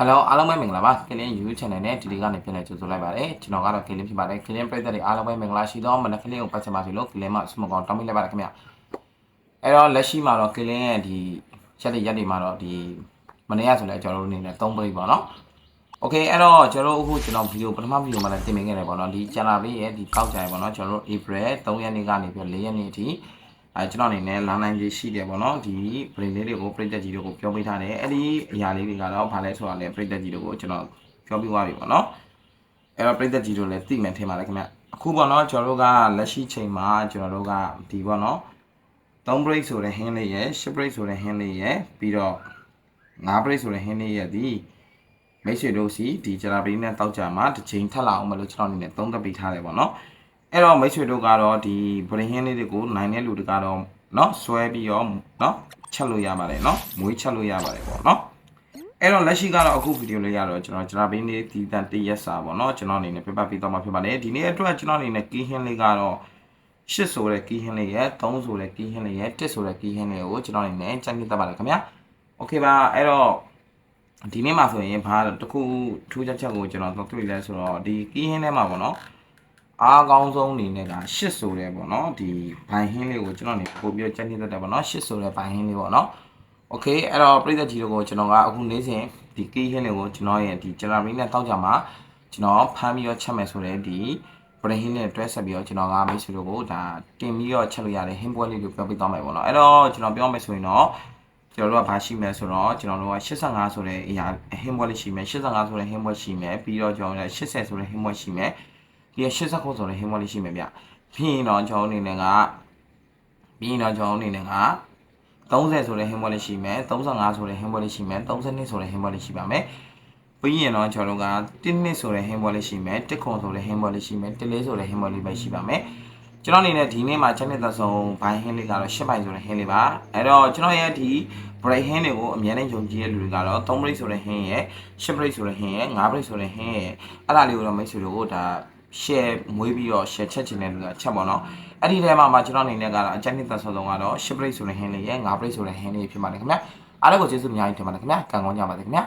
Hello အားလုံးပဲမင်္ဂလာပါ Clean YouTube Channel နဲ့ဒီဒီကနေပြန်လည်ကြိုဆိုလိုက်ပါတယ်ကျွန်တော်ကတော့ Clean ဖြစ်ပါတယ် Clean ပြည်သက်တွေအားလုံးပဲမင်္ဂလာရှိသောမနက်ခင်းကိုပတ်ချင်ပါစေလို့ Clean မှာဆုမကောင်းတောင်းပေးလိုက်ပါတယ်ခင်ဗျအဲ့တော့လက်ရှိမှာတော့ Clean ရဲ့ဒီရက်တွေရက်တွေမှာတော့ဒီမနေ့ကဆိုလဲကျွန်တော်တို့အနေနဲ့၃ပိတ်ပါနော် Okay အဲ့တော့ကျွန်တော်တို့အခုကျွန်တော်ဗီဒီယိုပထမဗီဒီယိုမှာလည်းတင်ပေးခဲ့တယ်ပေါ့နော်ဒီ channel လေးရဲ့ဒီကောက်ကြရပေါ့နော်ကျွန်တော်တို့ April 3ရက်နေ့ကနေပြီး4ရက်နေ့အထိ အဲကျွန်တော်အနေနဲ့လာနိုင်ကြီးရှိတယ်ပေါ့နော်ဒီ brain လေးတွေကိုပြိတက်ကြီးတွေကိုပြောပေးထားတယ်အဲ့ဒီအရာလေးတွေကတော့ဘာလဲဆိုတာလဲပြိတက်ကြီးတွေကိုကျွန်တော်ပြောပြသွားပြီပေါ့နော်အဲ့တော့ပြိတက်ကြီးတို့လည်းသိမှန်ထင်ပါတယ်ခင်ဗျအခုပေါ့နော်ကျွန်တော်တို့ကလက်ရှိချိန်မှာကျွန်တော်တို့ကဒီပေါ့နော်3 break ဆိုတဲ့ hand လေးရယ်10 break ဆိုတဲ့ hand လေးရယ်ပြီးတော့9 break ဆိုတဲ့ hand လေးရယ်ဒီမိတ်ဆွေတို့စီဒီဂျရာပီနဲ့တောက်ကြမှာတစ်ချိန်ထပ်လာအောင်မလို့ကျွန်တော်အနေနဲ့သုံးသပ်ပေးထားတယ်ပေါ့နော် အဲ့တော့မိတ်ဆွေတို့ကတော့ဒီ brain hand လေးတွေကိုနိုင်တဲ့လူတွေကတော့เนาะဆွဲပြီးတော့เนาะချက်လို့ရပါတယ်เนาะမွေးချက်လို့ရပါတယ်ပေါ့เนาะအဲ့တော့လက်ရှိကတော့အခုဗီဒီယိုလေးရတော့ကျွန်တော်ဂျရာပီနဲ့ဒီတန်တရက်စာပေါ့เนาะကျွန်တော်အနေနဲ့ပြပပေးတော့မှာဖြစ်ပါတယ်ဒီနေ့အတွက်ကျွန်တော်အနေနဲ့ key hand လေးကတော့ရှစ်ဆိုတဲ့ key hand လေးရဲ့3ဆိုတဲ့ key hand လေးရဲ့1ဆိုတဲ့ key hand လေးကိုကျွန်တော်အနေနဲ့ကြိုက်နေတတ်ပါတယ်ခင်ဗျာโอเคပါအဲ့တော့ ဒီနေ့မှာဆိုရင်ဘာတခုထူးခြားချက်ကိုကျွန်တော်တွေ့လဲဆိုတော့ဒီကီးဟင်းထဲမှာပေါ့နော် အားကောင်းဆုံးအနေနဲ့ကရှစ်ဆိုတယ်ပေါ့နော်ဒီဘိုင်ဟင်းလေးကိုကျွန်တော်နေပို့ပြီးကြက်နေတတ်တယ်ပေါ့နော်ရှစ်ဆိုတဲ့ဘိုင်ဟင်းလေးပေါ့နော်โอเคအဲ့တော့ပြည်သက်ကြီးတို့ကိုကျွန်တော်ကအခုနေ့စဉ်ဒီကီးဟင်းလေးကိုကျွန်တော်ရဲ့ဒီဂျရာမီနဲ့တောက်ကြမှာကျွန်တော်ဖမ်းပြီးတော့ချက်မယ်ဆိုတဲ့ဒီပရဟင်းနဲ့တွဲဆက်ပြီးတော့ကျွန်တော်ကမိတ်ဆွေတို့ကိုဒါတင်ပြီးတော့ချက်လို့ရတဲ့ဟင်းပွဲလေးကိုပြောပြသွားမယ်ပေါ့နော်အဲ့တော့ကျွန်တော်ပြောမယ်ဆိုရင်တော့ ကျွန်တော်တို့ကဘာရှိမလဲဆိုတော့ကျွန်တော်တို့က85ဆိုတဲ့အရာဟင်းဘွက်လေးရှိမယ်85ဆိုတဲ့ဟင်းဘွက်ရှိမယ်ပြီးတော့ကျွန်တော်တို့80ဆိုတဲ့ဟင်းဘွက်ရှိမယ် ပြီးတော့89ဆိုတဲ့ဟင်းဘွက်လေးရှိမယ်ဗျပြီးရင်တော့ကျွန်တော်အနေနဲ့ကပြီးရင်တော့ကျွန်တော်အနေနဲ့က30ဆိုတဲ့ဟင်းဘွက်လေးရှိမယ်35ဆိုတဲ့ဟင်းဘွက်လေးရှိမယ်32ဆိုတဲ့ဟင်းဘွက်လေးရှိပါမယ်ပြီးရင်တော့ကျွန်တော်တို့က1နှစ်ဆိုတဲ့ဟင်းဘွက်လေးရှိမယ်1ခွန်ဆိုတဲ့ဟင်းဘွက်လေးရှိမယ်1လေးဆိုတဲ့ဟင်းဘွက်လေးပဲရှိပါမယ်ကျွန်တော်အနေနဲ့ဒီနေ့မှာချက်နှစ်သက်ဆုံးဘိုင်းဟင်းလေးကတော့၈ဘိုင်ဆိုတဲ့ဟင်းလေးပါအဲ့တော့ကျွန်တော်ရဲ့ဒီ break hand တွေကိုအများနဲ့ယုံကြည်တဲ့လူတွေကတော့3 break ဆိုတဲ့ hand ရဲ့10 break ဆိုတဲ့ hand ရဲ့5 break ဆိုတဲ့ hand ရဲ့အဲ့ဒါလေးကိုတော့မိတ်ဆွေတို့ကိုဒါ share မွေးပြီးတော့ share ချက်ချင်တဲ့လူကချက်ပါတော့အဲ့ဒီထဲမှာမှကျွန်တော်အနေနဲ့ကတော့အကြမ်းနှစ်သက်ဆုံးကတော့10 break ဆိုတဲ့ hand လေးရဲ့5 break ဆိုတဲ့ hand လေးဖြစ်ပါတယ်ခင်ဗျာအားလုံးကိုကျေးဇူးအများကြီးတင်ပါတယ်ခင်ဗျာကံကောင်းကြပါစေခင်ဗျာ